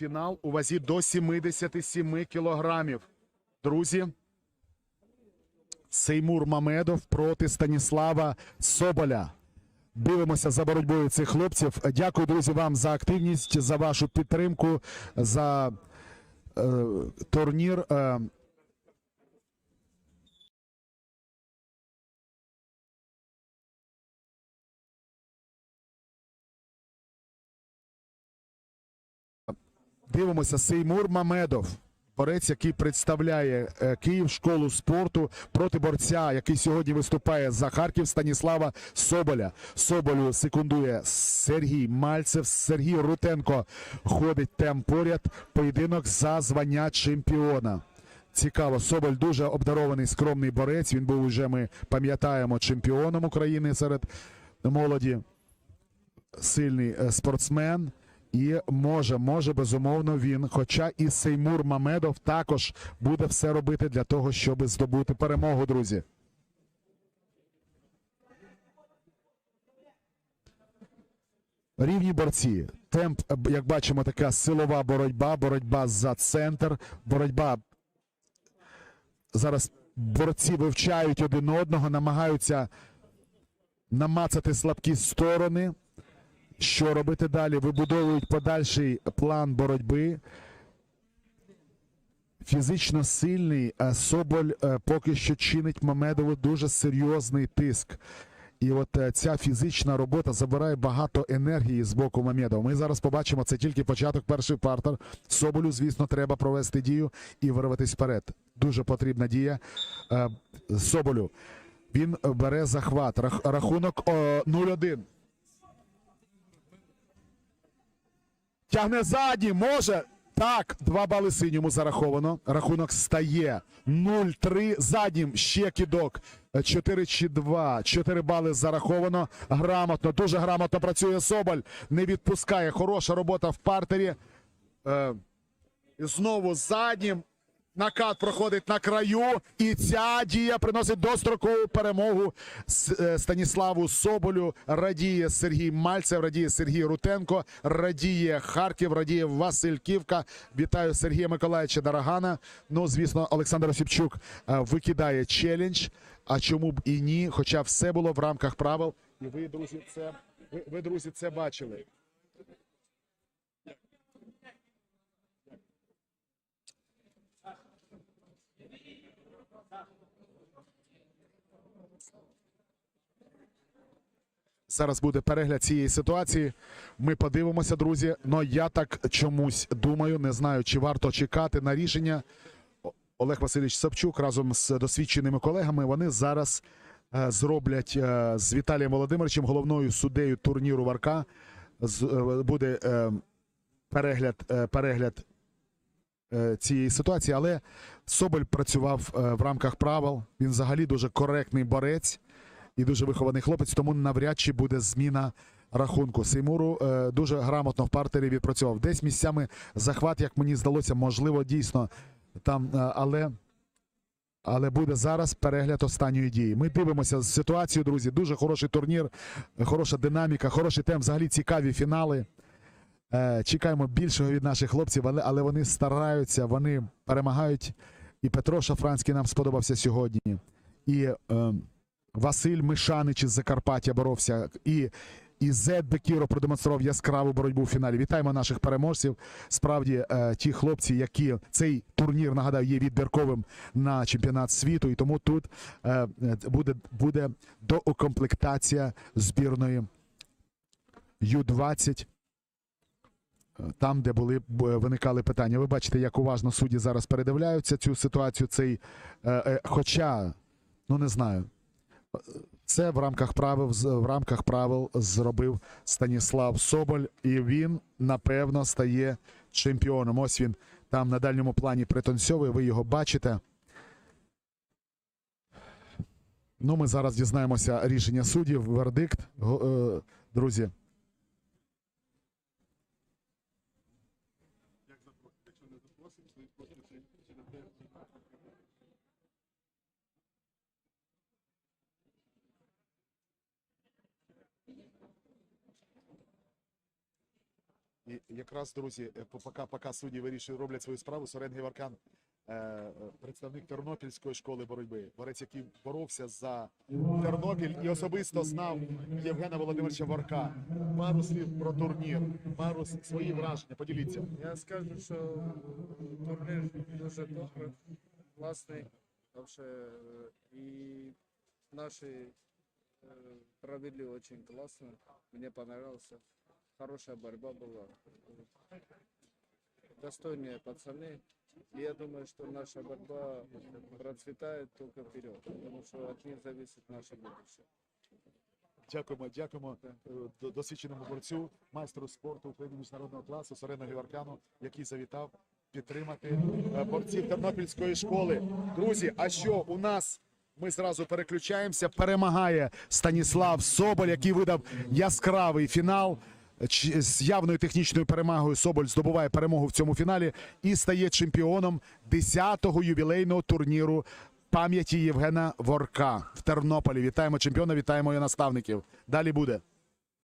фінал у вазі до 77 кілограмів. Друзі, Сеймур Мамедов проти Станіслава Соболя. Дивимося за боротьбою цих хлопців. Дякую, друзі, вам за активність, за вашу підтримку, за е, турнір. Е, Дивимося Сеймур Мамедов. Борець, який представляє е, Київ школу спорту проти борця, який сьогодні виступає за Харків Станіслава Соболя. Соболю секундує Сергій Мальцев. Сергій Рутенко ходить тем поряд. Поєдинок за звання чемпіона. Цікаво, Соболь дуже обдарований скромний борець. Він був уже, ми пам'ятаємо, чемпіоном України серед молоді. Сильний е, спортсмен. І може, може, безумовно, він, хоча і Сеймур Мамедов також буде все робити для того, щоб здобути перемогу, друзі. Рівні борці. Темп, як бачимо, така силова боротьба, боротьба за центр, боротьба. Зараз борці вивчають один одного, намагаються намацати слабкі сторони. Що робити далі? Вибудовують подальший план боротьби. Фізично сильний Соболь е, поки що чинить Мамедову дуже серйозний тиск. І от е, ця фізична робота забирає багато енергії з боку Мамедова. Ми зараз побачимо це тільки початок, перший партер. Соболю, звісно, треба провести дію і вирватися вперед. Дуже потрібна дія Е, Соболю. Він бере захват. Рахунок о, 0-1. Тягне ззаді, може. Так, два бали синьому зараховано. Рахунок стає 0-3. Заднім ще кидок. 4 чи 2. 4 бали зараховано. Грамотно, дуже грамотно працює Соболь. Не відпускає. Хороша робота в партері. Е, знову заднім. Накат проходить на краю, і ця дія приносить дострокову перемогу е, Станіславу Соболю. Радіє Сергій Мальцев, радіє Сергій Рутенко, радіє Харків, радіє Васильківка. Вітаю Сергія Миколаївича Дарагана. Ну, звісно, Олександр Осіпчук е, викидає челендж. А чому б і ні? Хоча все було в рамках правил. І ви, друзі, це ви, ви друзі, це бачили. Зараз буде перегляд цієї ситуації. Ми подивимося, друзі. Ну я так чомусь думаю, не знаю, чи варто чекати на рішення. Олег Васильович Савчук разом з досвідченими колегами. Вони зараз е, зроблять е, з Віталієм Володимировичем, головною суддею турніру Варка. З, е, буде перегляд, перегляд цієї ситуації. Але Соболь працював е, в рамках правил. Він взагалі дуже коректний борець і дуже вихований хлопець, тому навряд чи буде зміна рахунку. Сеймуру е, дуже грамотно в партері відпрацював. Десь місцями захват, як мені здалося, можливо, дійсно там, е, але. Але буде зараз перегляд останньої дії. Ми дивимося ситуацію, друзі. Дуже хороший турнір, хороша динаміка, хороший темп, взагалі цікаві фінали. Чекаємо більшого від наших хлопців, але, але вони стараються, вони перемагають. І Петро Шафранський нам сподобався сьогодні. І е, Василь Мишанич із Закарпаття боровся. І, і Зед Бекіро продемонстрував яскраву боротьбу в фіналі. Вітаємо наших переможців. Справді, е, ті хлопці, які цей турнір нагадаю, є відбірковим на чемпіонат світу, і тому тут е, буде, буде доукомплектація збірної Ю-20 там, де були виникали питання. Ви бачите, як уважно судді зараз передивляються цю ситуацію. Цей, е, е, хоча, ну не знаю, це в рамках правил в рамках правил зробив Станіслав Соболь, і він напевно стає чемпіоном. Ось він там на дальньому плані пританцьовує. Ви його бачите. Ну, ми зараз дізнаємося рішення суддів, вердикт. Е, Друзі, І якраз, друзі, е, поки, поки судді вирішують, роблять свою справу, Сорен Геваркан, е, е, представник Тернопільської школи боротьби, борець, який боровся за Тернопіль і особисто знав Євгена Володимировича Варка. Пару слів про турнір, пару свої враження. Поділіться. Я скажу, що турнір дуже добрий, е, і наші провели очень классно. Мне понравился Хорошая борьба была. Достойные пацаны. И я думаю, что наша борьба процветает только вперед, потому что от них зависит наше будущее. Дякуємо, дякуємо е, до- досвідченому борцю, майстру спорту України міжнародного класу Сорену Геваркану, який завітав підтримати е, борців Тернопільської школи. Друзі, а що у нас? Ми зразу переключаємося. Перемагає Станіслав Соболь, який видав яскравий фінал. З явною технічною перемагою Соболь здобуває перемогу в цьому фіналі і стає чемпіоном 10-го ювілейного турніру пам'яті Євгена Ворка в Тернополі. Вітаємо чемпіона, вітаємо його наставників. Далі буде.